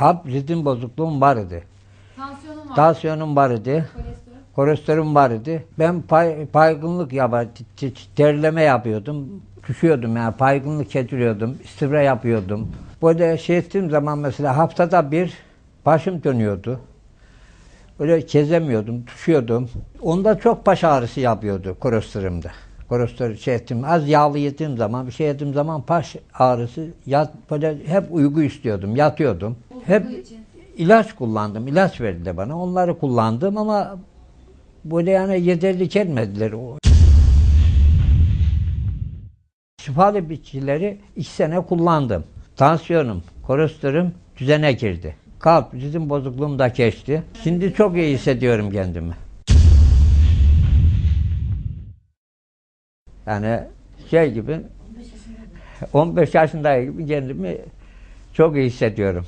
Kalp ritim bozukluğum var idi. Tansiyonum var. Tansiyonum var idi. Kolesterolüm var idi. Ben pay, paygınlık yapar, terleme yapıyordum. Düşüyordum yani paygınlık getiriyordum. İstibra yapıyordum. Böyle şey ettiğim zaman mesela haftada bir başım dönüyordu. Öyle kezemiyordum, düşüyordum. Onda çok baş ağrısı yapıyordu kolesterolümde. Kolesterol şey ettim. Az yağlı yediğim zaman, bir şey yediğim zaman baş ağrısı, yat, böyle hep uyku istiyordum, yatıyordum. Hep ilaç kullandım, ilaç verdi bana. Onları kullandım ama böyle yani yeterli gelmediler. O Şifalı bitkileri iki sene kullandım. Tansiyonum, kolesterolüm düzene girdi. Kalp, ritim bozukluğum da geçti. Şimdi çok iyi hissediyorum kendimi. Yani şey gibi 15 yaşındayım gibi kendimi çok iyi hissediyorum.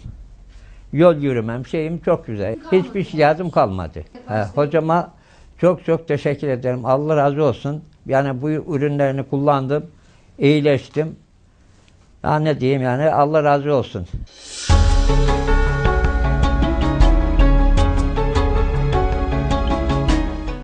Yol yürümem şeyim çok güzel. Hiçbir şikayetim kalmadı. He, hocama çok çok teşekkür ederim. Allah razı olsun. Yani bu ürünlerini kullandım. iyileştim. Ya ne diyeyim yani Allah razı olsun.